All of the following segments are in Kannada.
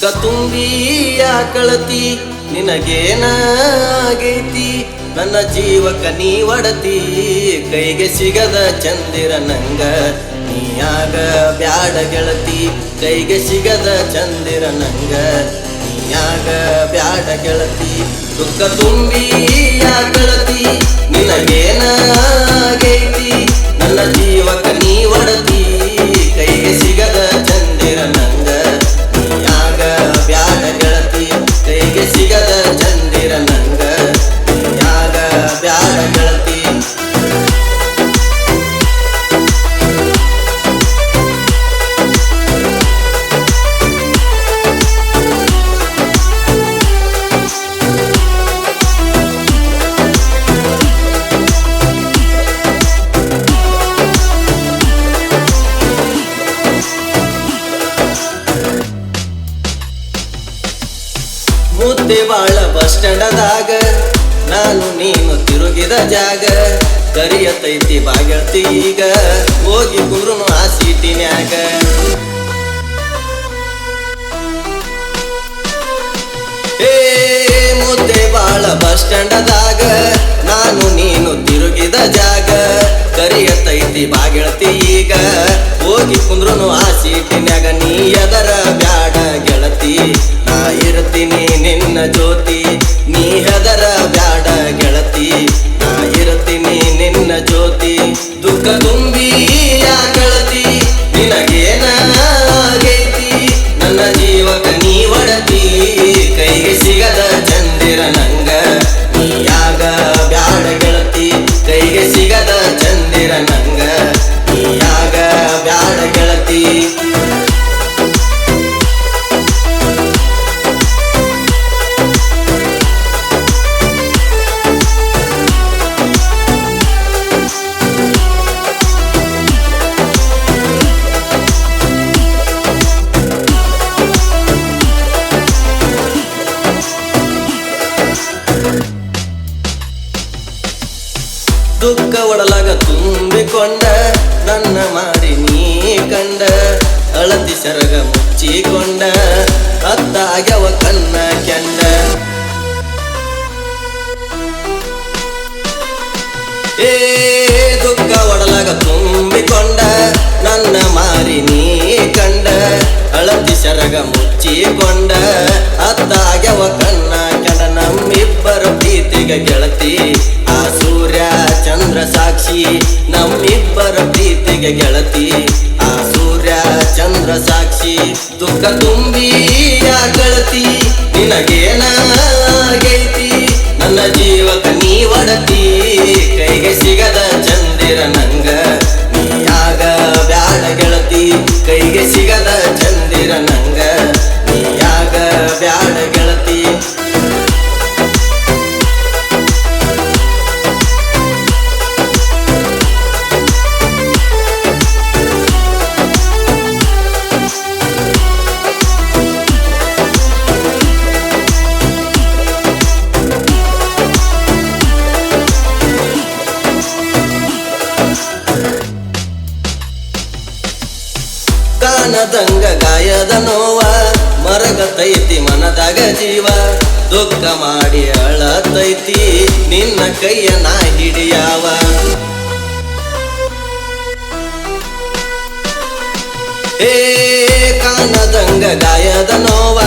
ತುಂಬಿ ತುಂಬಿಯ ಕಳತಿ ಆಗೈತಿ ನನ್ನ ಜೀವಕ ನೀ ಒಡತಿ, ಕೈಗೆ ಸಿಗದ ಚಂದಿರ ನಂಗ ನೀಯಾಗ ಬ್ಯಾಡ ಗೆಳತಿ, ಕೈಗೆ ಸಿಗದ ಚಂದಿರ ನಂಗ ನೀಯಾಗ ಬ್ಯಾಡ ಗೆಳತಿ. ದುಃಖ ತುಂಬಿಯ ಕಳತಿ ನಿನಗೇನ ಬಾಳ ಬಸ್ ಸ್ಟ್ಯಾಂಡದಾಗ. ನಾನು ನೀನು ತಿರುಗಿದ ಜಾಗ. ಕರಿಯತೈತಿ ಬಾಗೆಳ್ತಿ ಈಗ. ಹೋಗಿ ಕುಂದ್ರುನು ಆ ಸೀಟಿನ್ಯಾಗ. ಏ, ಮುದ್ದೆ ಬಾಳ ಬಸ್ ಸ್ಟ್ಯಾಂಡದಾಗ. ನಾನು ನೀನು ತಿರುಗಿದ ಜಾಗ. ಕರಿಯತೈತಿ ಬಾಗೆಳ್ತಿ ಈಗ. ಹೋಗಿ ಕುಂದ್ರು ಆ ಸೀಟಿನ್ಯಾಗ. ನೀ ಎದರ ಬ್ಯಾಡ ಗೆಳತಿ. ಇರ್ತೀನಿ ನಿನ್ನ ಜ್ಯೋತಿ ದುಃಖ ಒಡಲಾಗ ತುಂಬಿಕೊಂಡ ನನ್ನ ಮಾಡಿ ನೀ ಕಂಡ, ಅಳತಿ ಸರಗ ಮುಚ್ಚಿಕೊಂಡ ಅತ್ತಾಗ್ಯವ ಕನ್ನ ಕೆಂಡ. ಏ, ದುಃಖ ಒಡಲಾಗ ತುಂಬಿಕೊಂಡ ನನ್ನ ಮಾರಿ ನೀ ಕಂಡ, ಅಳತಿ ಸರಗ ಮುಚ್ಚಿಕೊಂಡ ಅತ್ತಾಗ್ಯವ ಕನ್ನ ಕೆಂಡ. ನಮ್ಮಿಬ್ಬರ ಪ್ರೀತಿಗೆ ಗೆಳ ಚಂದ್ರ ಸಾಕ್ಷಿ ನಮ್ಮಿಬ್ಬರ ಪ್ರೀತಿಗೆ ಗೆಳತಿ. ಆ ಸೂರ್ಯ ಚಂದ್ರ ಸಾಕ್ಷಿ ದುಃಖ ತುಂಬಿ ಗೆಳತಿ. ನಿನಗೇನ ಕಾನದಂಗ ಗಾಯದ ನೋವ ಮರಗತೈತಿ ಮನದಾಗ ಜೀವ, ದುಃಖ ಮಾಡಿ ಅಳತೈತಿ, ನಿನ್ನ ಕೈಯ ನಾ ಹಿಡಿಯಾವ. ಏ ಕಾನದಂಗ ಗಾಯದ ನೋವ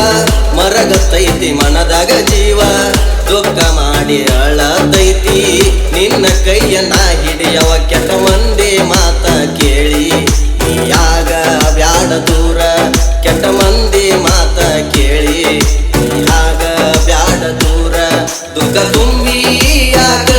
ಮರಗತೈತಿ ಮನದಾಗ ಜೀವ, ದುಃಖ ಮಾಡಿ ಅಳತೈತಿ, ನಿನ್ನ ದುಃಖ ತುಂಬಿ ಯಾಗಳತಿ